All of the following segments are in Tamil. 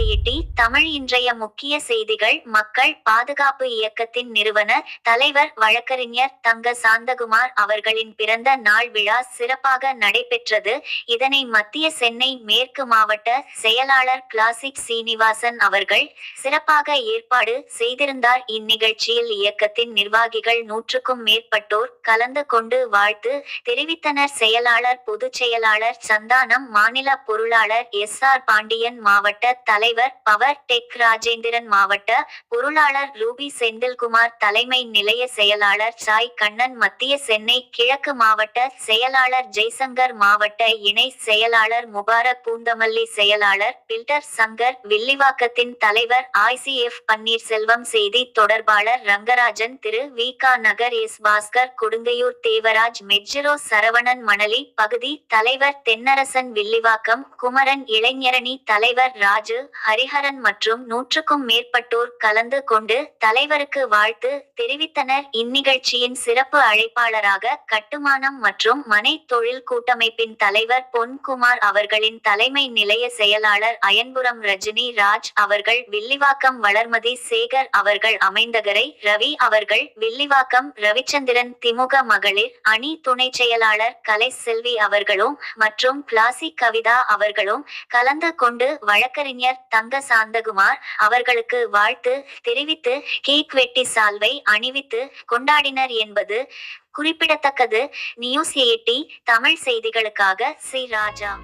எயிட்டி தமிழ் இன்றைய முக்கிய செய்திகள் மக்கள் பாதுகாப்பு இயக்கத்தின் நிறுவனர் தலைவர் வழக்கறிஞர் தங்க சாந்தகுமார் அவர்களின் பிறந்த நாள் விழா சிறப்பாக நடைபெற்றது. இதனை மத்திய சென்னை மேற்கு மாவட்ட செயலாளர் கிளாசிக் சீனிவாசன் அவர்கள் சிறப்பாக ஏற்பாடு செய்திருந்தார். இந்நிகழ்ச்சியில் இயக்கத்தின் நிர்வாகிகள் நூற்றுக்கும் மேற்பட்டோர் கலந்து கொண்டு வாழ்த்து தெரிவித்தனர். செயலாளர் பொதுச் செயலாளர் சந்தானம் மாநில பொருளாளர் எஸ் ஆர் பாண்டியன் மாவட்ட தலைவர் பவர் டெக் ராஜேந்திரன் மாவட்ட பொருளாளர் ரூபி செந்தில்குமார் தலைமை நிலைய செயலாளர் சாய் கண்ணன் மத்திய சென்னை கிழக்கு மாவட்ட செயலாளர் ஜெய்சங்கர் மாவட்ட இணை செயலாளர் முபாரக் பூந்தமல்லி செயலாளர் பில்டர் சங்கர் வில்லிவாக்கத்தின் தலைவர் ஐசிஎஃப் பன்னீர்செல்வம் செய்தி தொடர்பாளர் ரங்கராஜன் திரு வி கா நகர் எஸ் பாஸ்கர் கொடுங்கையூர் தேவராஜ் மெட்ஜிரோ சரவணன் மணலி பகுதி தலைவர் தென்னரசன் வில்லிவாக்கம் குமரன் இளைஞரணி தலைவர் ராஜு ஹரிஹரன் மற்றும் நூற்றுக்கும் மேற்பட்டோர் கலந்து கொண்டு தலைவருக்கு வாழ்த்து தெரிவித்தனர். இந்நிகழ்ச்சியின் சிறப்பு அழைப்பாளராக கட்டுமானம் மற்றும் மனை தொழில் கூட்டமைப்பின் தலைவர் பொன்குமார் அவர்களின் தலைமை நிலைய செயலாளர் அயன்புரம் ரஜினி ராஜ் அவர்கள் வில்லிவாக்கம் வளர்மதி சேகர் அவர்கள் அமைந்தகரை ரவி அவர்கள் வில்லிவாக்கம் ரவிச்சந்திரன் திமுக மகளிர் அணி துணை செயலாளர் கலை செல்வி அவர்களும் மற்றும் கிளாசிக் கவிதா அவர்களும் கலந்து கொண்டு வழக்கறிஞர் தங்க சாந்தகுமார் அவர்களுக்கு வாழ்த்து தெரிவித்து கேக் வெட்டி சால்வை அணிவித்து கொண்டாடினர் என்பது குறிப்பிடத்தக்கது. நியூஸ் எயிட்டி தமிழ் செய்திகளுக்காக சி. ராஜா.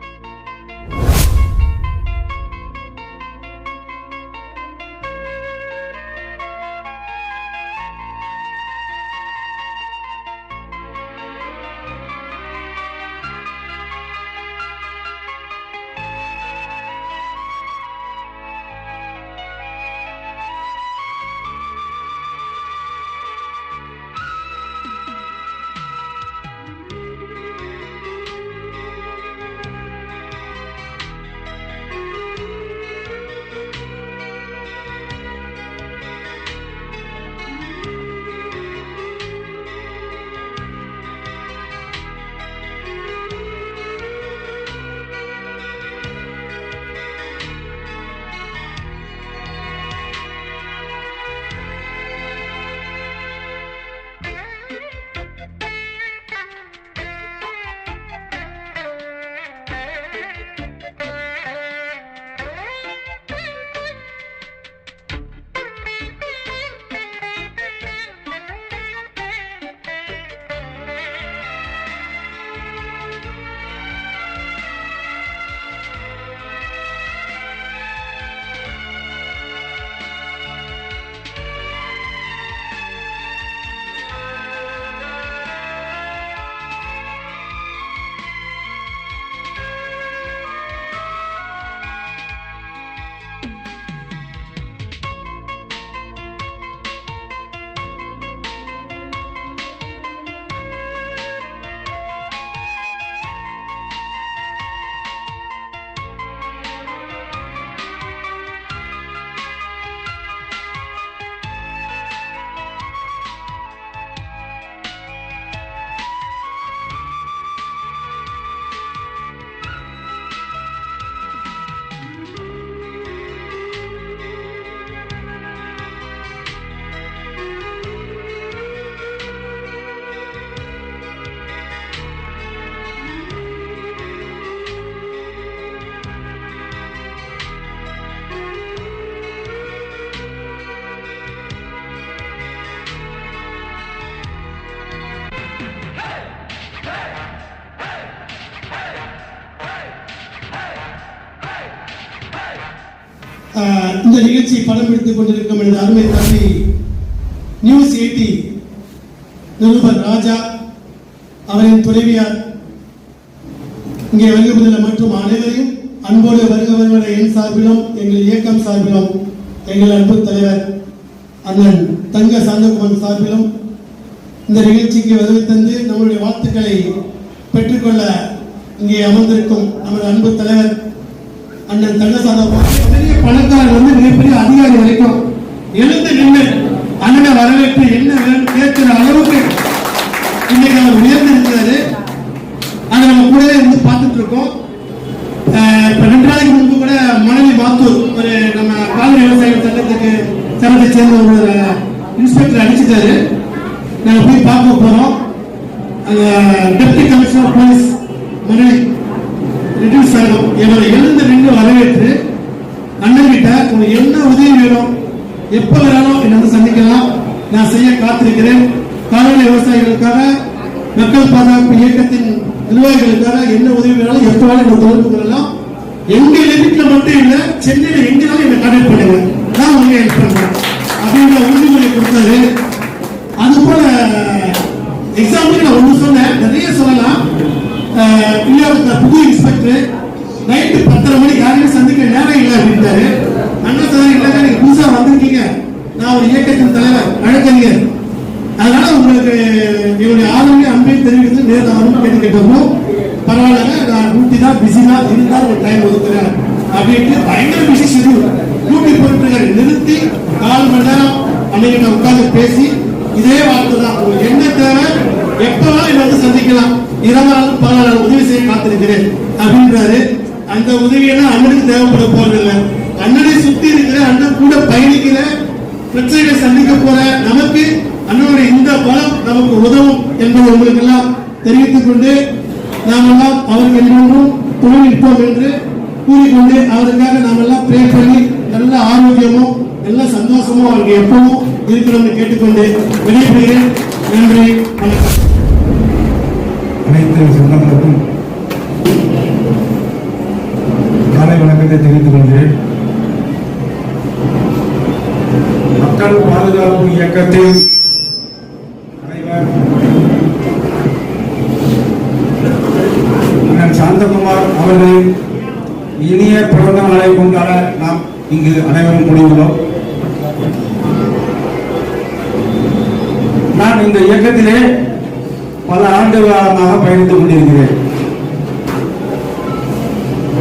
இந்த நிகழ்ச்சியை படம் எடுத்துக் கொண்டிருக்கும் எனது அருமை தம்பி நியூஸ் எயிட்டி நிருபர் ராஜா அவரின் துணைவியார். இங்கே வருகின்ற மற்றும் அனைவரையும் அன்போடு வருக என் சார்பிலும் எங்கள் இயக்கம் சார்பிலும் எங்கள் அன்பு தலைவர் அண்ணன் தங்க சாந்தகுமார் சார்பிலும் இந்த நிகழ்ச்சிக்கு வருகை தந்து நம்முடைய வாழ்த்துக்களை பெற்றுக்கொள்ள இங்கே அமர்ந்திருக்கும் நமது அன்பு தலைவர் அண்ணன் தங்க சாந்தகுமார். பணக்காரர் வந்து மிகப்பெரிய அதிகாரி வரைக்கும். எழுந்து நின்று அண்ணனை வரவேற்று என்ன கேட்கிற அளவுக்கு இன்னைக்கு அவர் உயர்ந்து இருக்கிறாரு அதை நம்ம கூடவே இருந்து பார்த்துட்டு இருக்கோம். இப்ப ரெண்டு நாளைக்கு முன்பு கூட மனைவி மாத்தூர் ஒரு நம்ம காவிரி விவசாயிகள் சட்டத்துக்கு சட்டத்தை சேர்ந்த ஒரு இன்ஸ்பெக்டர் அடிச்சுட்டாரு. நாங்க போய் பார்க்க போறோம். அந்த deputy commissioner police Manali reduce ஆகும் இவரை எழுந்து நின்று வரவேற்று அண்ணன் கிட்ட உங்களுக்கு என்ன உதவி வேணும்? எப்ப வேணாலும் என்ன வந்து சந்திக்கலாம். நான் செய்ய காத்திருக்கிறேன். காலநிலை விவசாயிகளுக்காக மக்கள் பாதுகாப்பு இயக்கத்தின் நிர்வாகிகளுக்காக என்ன உதவி வேணாலும் எப்ப வேணாலும் என்ன தொடர்பு கொள்ளலாம். எங்க லிமிட்ல மட்டும் இல்ல சென்னையில எங்கனாலும் என்ன கனெக்ட் பண்ணுங்க. நான் உங்க ஹெல்ப் பண்றேன். அப்படின்ற உறுதிமொழி கொடுத்தாரு அது போல எக்ஸாம்பிள் நான் ஒன்று சொன்னேன். நிறைய சொல்லலாம். புது இன்ஸ்பெக்டர் பத்தரை மணிக்கு யாரையும் சந்திக்க நேரம் இல்லை அப்படின்ட்டாரு. அண்ணா சார் இல்லைங்க நீங்க புதுசா வந்திருக்கீங்க? நான் ஒரு இயக்கத்தின் தலைவர். வழக்கறிஞர் அதனால உங்களுக்கு இவருடைய ஆதரவையும் அன்பையும் தெரிவித்து நேரில் வரணும் கேட்டுக்கிட்டோம் பரவாயில்ல நான் டியூட்டி தான் பிஸி தான் இருந்தால் ஒரு டைம் ஒதுக்குறேன். அப்படின்ட்டு பயங்கர பிஸி ஷெடியூல் டியூட்டி போட்டுருக்காரு. நிறுத்தி கால் மணி நேரம் அன்னைக்கு உட்கார்ந்து பேசி இதே வார்த்தை தான் உங்களுக்கு என்ன தேவை? எப்பெல்லாம் இதை வந்து சந்திக்கலாம். இரவாலும் பரவாயில்ல உதவி செய்ய காத்திருக்கிறேன். அப்படின்றாரு. அந்த உதவியெல்லாம் அண்ணனுக்கு தேவைப்பட போறதில்லை. அண்ணனை சுத்தி இருக்கிற அண்ணன் கூட பயணிக்கிற பிரச்சனைகளை சந்திக்க போற நமக்கு அண்ணனுடைய இந்த பலம் நமக்கு உதவும் என்பது உங்களுக்கு எல்லாம் தெரிவித்துக் கொண்டு நாம் எல்லாம் அவருக்கு எல்லோரும் துணை நிற்போம் என்று கூறிக்கொண்டு அவருக்காக நாம் எல்லாம் ப்ரே பண்ணி நல்ல ஆரோக்கியமும் நல்ல சந்தோஷமும் அவருக்கு எப்பவும் இருக்கணும்னு கேட்டுக்கொண்டு வெளியிடுகிறேன் நன்றி வணக்கம் அனைத்து சொந்தங்களுக்கும் காலை வணக்கத்தை தெரிவித்துக் கொள்கிறேன் மக்கள் பாதுகாப்பு இயக்கத்தின் தலைவர் அண்ணன் சாந்தகுமார் அவர்களின் இனிய பிறந்த நாளை கொண்டாட நாம் இங்கு அனைவரும் கூடியுள்ளோம் நான் இந்த இயக்கத்திலே பல ஆண்டு காலமாக பயணித்துக் கொண்டிருக்கிறேன்.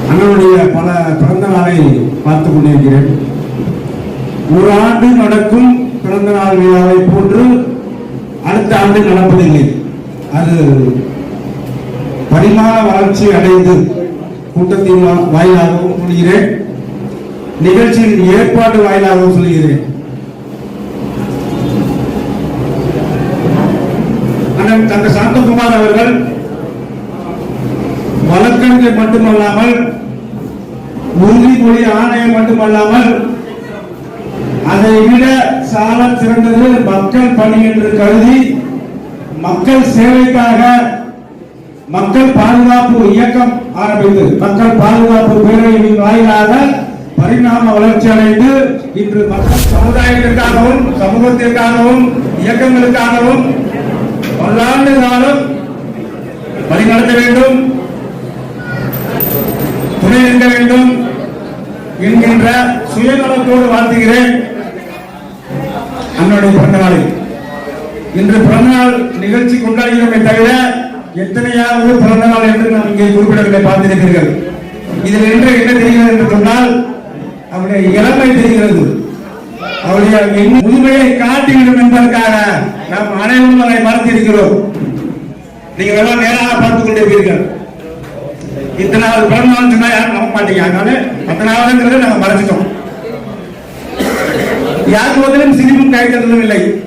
அண்ணனுடைய பல பிறந்த நாளை பார்த்துக் கொண்டிருக்கிறேன். ஒரு ஆண்டு நடக்கும் பிறந்த நாள் விழாவை போன்று அடுத்த ஆண்டு நடப்பதில்லை. அது பரிமாண வளர்ச்சி அடைந்து கூட்டத்தின் வாயிலாகவும் சொல்கிறேன். நிகழ்ச்சியின் ஏற்பாடு வாயிலாகவும் சொல்கிறேன். அண்ணன் அவர்கள் வழக்கறிஞர் மட்டுமல்லாமல் உறுதிமொழி ஆணையம் மட்டுமல்லாமல் அதை விட சால சிறந்தது மக்கள் பணி என்று கருதி மக்கள் சேவைக்காக மக்கள் பாதுகாப்பு இயக்கம் ஆரம்பித்து மக்கள் பாதுகாப்பு பேரவையின் வாயிலாக பரிணாம வளர்ச்சி அடைந்து இன்று மக்கள் சமுதாயத்திற்காகவும் சமூகத்திற்காகவும் இயக்கங்களுக்காகவும் பல்லாண்டு காலம் வழிநடத்த வேண்டும். துணை நிற்க வேண்டும் என்கின்ற சுயநலத்தோடு வாழ்த்துகிறேன். அன்னுடைய பிறந்த நாளில் இன்று பிறந்தநாள் நிகழ்ச்சி கொண்டாடுகிறோமே தவிர எத்தனையாவது பிறந்த நாள் என்று நாம் இங்கே குறிப்பிடவில்லை பார்த்திருக்கிறீர்கள். இதில் என்று என்ன தெரிகிறது என்று சொன்னால் அவருடைய இளமை தெரிகிறது. அவருடைய முதுமையை காட்டிவிடும் என்பதற்காக நாம் அனைவரும் அதை மறந்திருக்கிறோம். நீங்கள் எல்லாம் நேராக பார்த்துக் கொண்டிருப்பீர்கள். இத்தனாவது பிறந்த நாள் சொன்னா யாரும் நம்ப மாட்டீங்க. அதனால பத்தனாவதுங்கிறத நாங்க மறைச்சிட்டோம் யாருக்கு முதலும் சிரிப்பும் கைத்தறதும் இல்லை.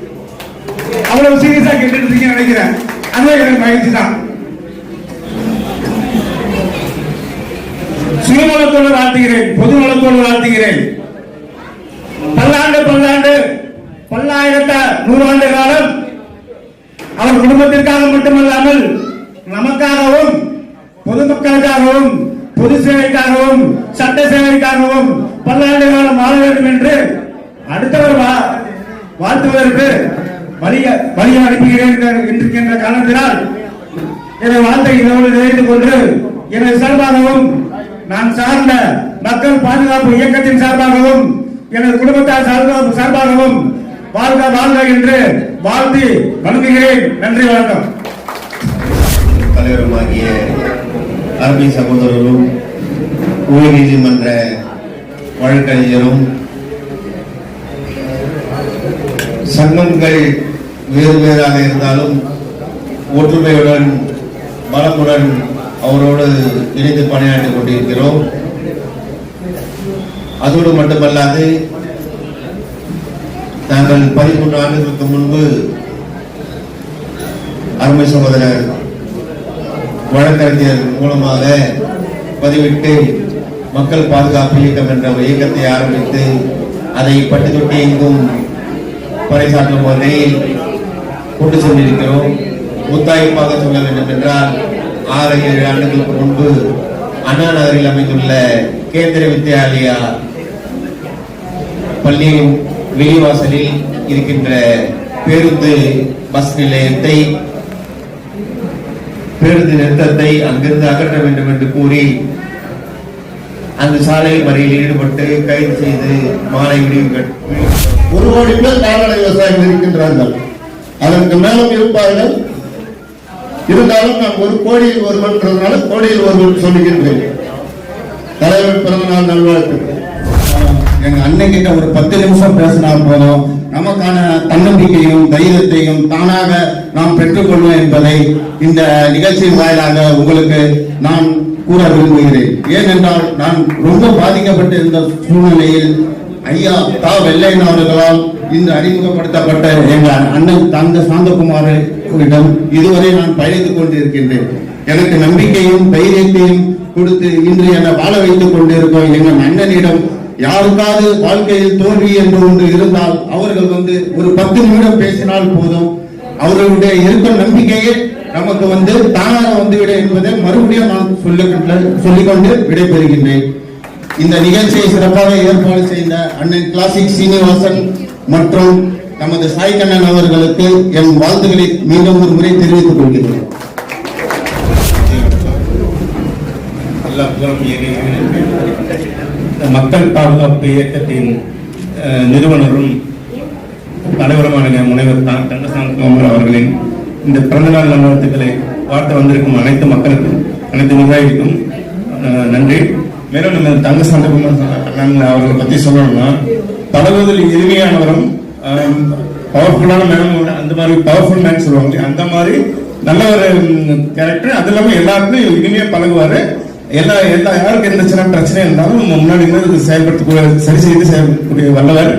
அவ்வளவு சீரியஸா கேட்டுட்டு இருக்கீங்க நினைக்கிறேன். அதுவே எனக்கு மகிழ்ச்சி தான். சுயநலத்தோடு வாழ்த்துகிறேன். பொது நலத்தோடு வாழ்த்துகிறேன். பல்லாண்டு பல்லாண்டு பல்லாயிரத்த நூறாண்டு காலம் அவர் குடும்பத்திற்காக மட்டுமல்லாமல் நமக்காகவும் பொதுமக்களுக்காகவும் பொது சேவைக்காகவும் சட்ட சேவைக்காகவும் பல்லாண்டு காலம் வாழ வேண்டும் என்று அடுத்தவர் வா- வாழ்த்துவதற்கு வழிய வழியை அனுப்புகிறேன் என்ற- என்கின்ற காரணத்தினால் எனது வாழ்த்தை இதோடு நிறைந்து கொண்டு எனது சார்பாகவும் நான் சார்ந்த மக்கள் பாதுகாப்பு இயக்கத்தின் சார்பாகவும் எனது குடும்பத்தார் சார்பா- சார்பாகவும் வாழ்க வாழ்க என்று வாழ்த்தி வணங்குகிறேன். நன்றி வணக்கம். தலைவருமாகிய அருமை சகோதரரும் உயர் நீதிமன்ற வழக்கறிஞரும் சங்கங்கள் வேறு வேறாக இருந்தாலும் ஒற்றுமையுடன் பலமுடன் அவரோடு இணைந்து பணியாற்றிக் கொண்டிருக்கிறோம். அதோடு மட்டுமல்லாது நாங்கள் பதிமூன்று ஆண்டுகளுக்கு முன்பு அருமை சகோதரர் வழக்கறிஞர் மூலமாக பதிவிட்டு மக்கள் பாதுகாப்பு இயக்கம் என்ற ஒரு இயக்கத்தை ஆரம்பித்து அதை பட்டு தொட்டி எங்கும் பறைசாற்றும் வகையில் கொண்டு சென்றிருக்கிறோம். முத்தாய்ப்பாக சொல்ல வேண்டும் என்றால் ஆறு ஏழு ஆண்டுகளுக்கு முன்பு அண்ணா நகரில் அமைந்துள்ள கேந்திர வித்யாலயா பள்ளியின் வெளிவாசலில் இருக்கின்ற பேருந்து பஸ் நிலையத்தை பேருந்து நிறுத்தத்தை அங்கிருந்து அகற்ற வேண்டும் என்று கூறி அந்த சாலை மறியில் ஈடுபட்டு கைது செய்து மாலை விடுவிக்க ஒரு கோடி பேர் கால்நடை விவசாயிகள் இருக்கின்றார்கள். அதற்கு மேலும் இருப்பார்கள். இருந்தாலும் நான் ஒரு கோடியில் ஒருவன்றதுனால கோடியில் ஒருவன் சொல்லுகின்றேன். தலைவர் பிறந்த நாள் நல்வாழ்த்துக்கள். எங்க அண்ணன் கிட்ட ஒரு பத்து நிமிஷம் பேசினா போதும். நமக்கான தன்னம்பிக்கையும் தைரியத்தையும் தானாக நாம் பெற்றுக்கொள்வோம் என்பதை இந்த நிகழ்ச்சியின் வாயிலாக உங்களுக்கு நான் கூற விரும்புகிறேன். ஏனென்றால் நான் ரொம்ப பாதிக்கப்பட்டிருந்த சூழ்நிலையில் ஐயா தா வெள்ளையன் அவர்களால் இன்று அறிமுகப்படுத்தப்பட்ட எங்கள் அண்ணன் தந்த சாந்தகுமாரிடம் இதுவரை நான் பயணித்துக் கொண்டிருக்கின்றேன். எனக்கு நம்பிக்கையும் தைரியத்தையும் கொடுத்து இன்று என்னை வாழ வைத்துக் கொண்டிருக்கும் எங்கள் அண்ணனிடம் யாருக்காவது வாழ்க்கையில் தோல்வி என்று ஒன்று இருந்தால் அவர்கள் வந்து ஒரு பத்து நிமிடம் பேசினால் போதும். அவர்களுடைய இருக்கும் நம்பிக்கையே நமக்கு வந்து தானாக வந்துவிட என்பதை மறுபடியும் நான் சொல்லிக்கொண்டு சொல்லிக்கொண்டு விடைபெறுகின்றேன். இந்த நிகழ்ச்சியை சிறப்பாக ஏற்பாடு செய்த அண்ணன் கிளாசிக் சீனிவாசன் மற்றும் நமது சாய்கண்ணன் அவர்களுக்கு என் வாழ்த்துக்களை மீண்டும் ஒரு முறை தெரிவித்துக் கொள்கிறேன் எல்லா மக்கள் பாதுகாப்பு இயக்கத்தின் நிறுவனரும் தலைவருமான முனைவர் தான் தங்கசாமி அவர்களின் இந்த பிறந்தநாள் நல்வாழ்த்துக்களை பார்த்து வந்திருக்கும் அனைத்து மக்களுக்கும் அனைத்து நிர்வாகிக்கும் நன்றி. மேலும் நம்ம தங்க குமார் அவர்களை பத்தி சொல்லணும்னா பழகுவதில் எளிமையானவரும் பவர்ஃபுல்லான மேனும் அந்த மாதிரி பவர்ஃபுல் மேன் சொல்லுவாங்க அந்த மாதிரி நல்ல ஒரு கேரக்டர் அது இல்லாமல் எல்லாருக்கும் இனிமையாக பழகுவாரு. எல்லா எல்லா யாருக்கு எந்த சின்ன பிரச்சனை இருந்தாலும் முன்னாடி இருந்து செயல்படுத்தக்கூடிய சரி செய்து செயல்படக்கூடிய வல்லவர்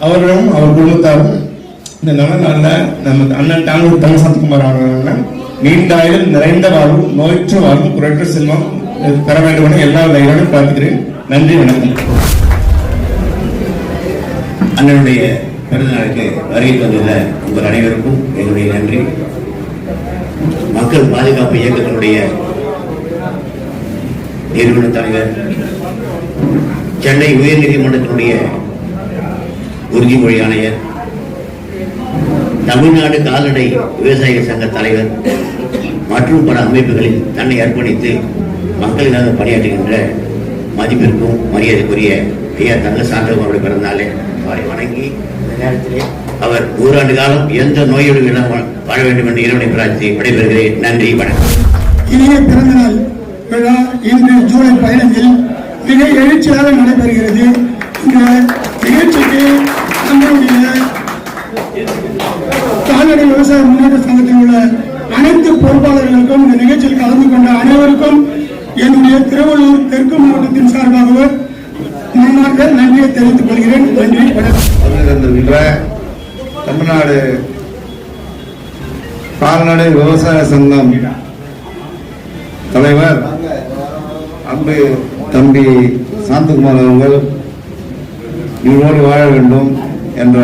அவரும் அவர் குடும்பத்தாரும் இந்த நல்ல நாள்ல நம்ம அண்ணன் டாங்கூர் தங்கசாந்தகுமார் அவர்கள் நீண்ட ஆயுள் நிறைந்த வாழ்வும் நோயற்ற வாழ்வும் குறைற்ற செல்வம் பெற வேண்டும் என எல்லா இறைவனும் பார்த்துக்கிறேன் நன்றி வணக்கம். அண்ணனுடைய பிறந்தநாளுக்கு வருகை தந்துள்ள உங்கள் அனைவருக்கும் என்னுடைய நன்றி. மக்கள் பாதுகாப்பு இயக்கத்தினுடைய நிறுவன தலைவர் சென்னை உயர்நீதிமன்றத்தினுடைய உறுதிமொழி ஆணையர் தமிழ்நாடு கால்நடை விவசாய சங்க தலைவர் மற்றும் பல அமைப்புகளில் தன்னை அர்ப்பணித்து மக்களுக்காக பணியாற்றுகின்ற மதிப்பிற்கும் மரியாதைக்குரிய ஐயா தங்க அவருடைய பிறந்தாலே அவரை வணங்கி இந்த நேரத்திலே அவர் ஓராண்டு காலம் எந்த நோயோடு வாழ வேண்டும் என்று இறைவனை பிரார்த்தி விடைபெறுகிறேன். நன்றி வணக்கம். இனிய பிறந்தநாள் விழா இன்று ஜூலை பதினைஞ்சில் மிக எழுச்சியாக நடைபெறுகிறது. இந்த நிகழ்ச்சிக்கு நம்மளுடைய கால்நடை விவசாய முன்னேற்ற சங்கத்தில் உள்ள அனைத்து பொறுப்பாளர்களுக்கும் இந்த நிகழ்ச்சியில் கலந்து கொண்ட அனைவருக்கும் என்னுடைய திருவள்ளூர் தெற்கு மாவட்டத்தின் சார்பாகவும் மனமார்ந்த நன்றியை தெரிவித்துக் கொள்கிறேன். நன்றி. வணக்கம் தமிழ்நாடு கால்நடை விவசாய சங்கம் தலைவர் அன்பு தம்பி சாந்தகுமார் அவர்கள் இவரோடு வாழ வேண்டும் என்ற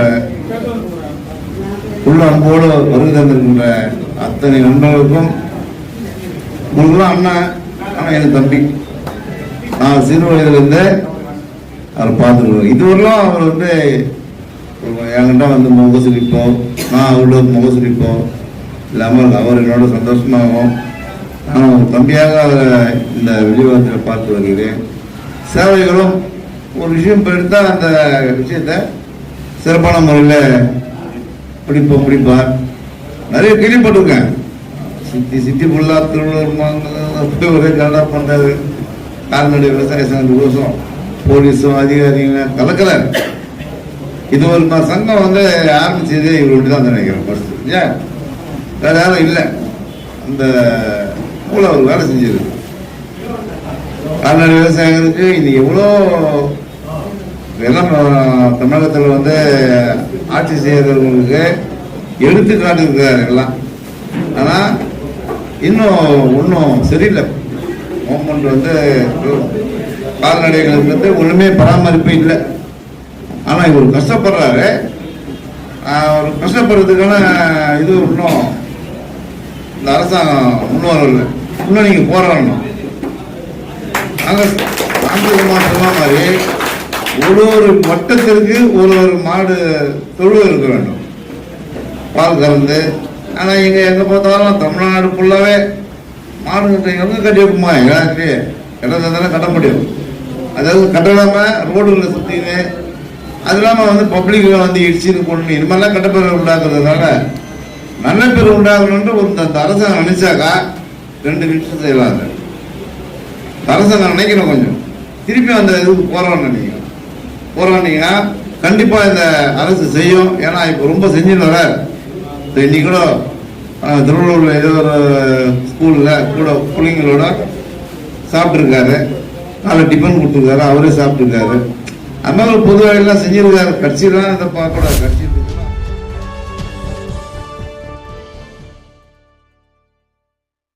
உள்ள அன்போடு வருகை தந்திருக்கின்ற அத்தனை நண்பர்களுக்கும் முன்பெல்லாம் அண்ணன் ஆனால் எனக்கு தம்பி. நான் சிறு வயதுலேருந்து அவர் பார்த்துருக்கோம் இதுவரெல்லாம் அவர் வந்து என்கிட்ட வந்து முகசுரிப்போம் நான் அவரோட முகசுரிப்போம் இல்லாமல் அவர் என்னோட சந்தோஷமாகவும் நான் ஒரு தம்பியாக அவரை இந்த வெளிவாரத்தில் பார்த்து வருகிறேன். சேவைகளும் ஒரு விஷயம் எடுத்தால் அந்த விஷயத்தை சிறப்பான முறையில் பிடிப்போம் பிடிப்பார். நிறைய கேள்விப்பட்டிருக்கேன். சித்தி சித்தி ஃபுல்லாக திருவள்ளுவர் ஒரே கலடா பண்ணுறாரு கால்நடை விவசாய சங்கம் கோசம் போலீஸும் அதிகாரிகளும் கலக்கலை. இது ஒரு சங்கம் வந்து ஆரம்பிச்சதே இவர்கிட்ட தான் நினைக்கிறேன் ஃபர்ஸ்ட் ஏன் வேறு யாரும் இல்லை. அந்த கூட அவர் வேலை செஞ்சிருக்கு கால்நடை விவசாயிகளுக்கு இன்னைக்கு எவ்வளோ எல்லாம் தமிழகத்தில் வந்து ஆட்சி செய்யறவங்களுக்கு எடுத்துக்காட்டு இருக்காரு எல்லாம். ஆனால் இன்னும் ஒன்றும் சரியில்லை. கவர்மெண்ட் வந்து கால்நடைகளுக்கு வந்து ஒன்றுமே பராமரிப்பு இல்லை. ஆனால் இவர் கஷ்டப்படுறாரு. அவர் கஷ்டப்படுறதுக்கான இது இன்னும் இந்த அரசாங்கம் முன் இல்லை இன்னும் நீங்கள் போராடணும். நாங்கள் நாங்கள் சொன்ன மாதிரி ஒரு ஒரு மட்டத்திற்கு ஒரு ஒரு மாடு தொழு இருக்க வேண்டும். பால் கலந்து ஆனால் இங்கே எங்கே பார்த்தாலும் தமிழ்நாடு ஃபுல்லாகவே மாடு எங்கே கட்டி வைக்குமா எல்லாத்துலேயே இடம் தந்தாலும் கட்ட முடியும். அதாவது கட்டலாமல் ரோடுகளில் சுற்றின்னு அது இல்லாமல் வந்து பப்ளிக்கில் வந்து இடிச்சுன்னு கொண்டு இது மாதிரிலாம் கட்டப்பேர் உண்டாக்குறதுனால நல்ல பேர் உண்டாகணுன்ட்டு ஒரு அந்த அரசாங்கம் நினைச்சாக்கா ரெண்டு நிமிஷம் செய்யலாம் அதை அரசாங்கம் நினைக்கணும் கொஞ்சம். திருப்பி அந்த இதுக்கு போறோம் நினைக்கிறோம் போராடினீங்கன்னா கண்டிப்பா இந்த அரசு செய்யும். ஏன்னா இப்போ ரொம்ப செஞ்சுன்னு வர. இன்னைக்கு கூட திருவள்ளூரில் திருவள்ளூர்ல ஏதோ ஒரு ஸ்கூல்ல கூட பிள்ளைங்களோட சாப்பிட்டுருக்காரு. நாலு டிஃபன் கொடுத்துருக்காரு. அவரே சாப்பிட்டுருக்காரு. அது மாதிரி பொதுவாக எல்லாம் செஞ்சிருக்காரு. கட்சியெல்லாம் இதை பார்க்கக்கூடாது. கட்சி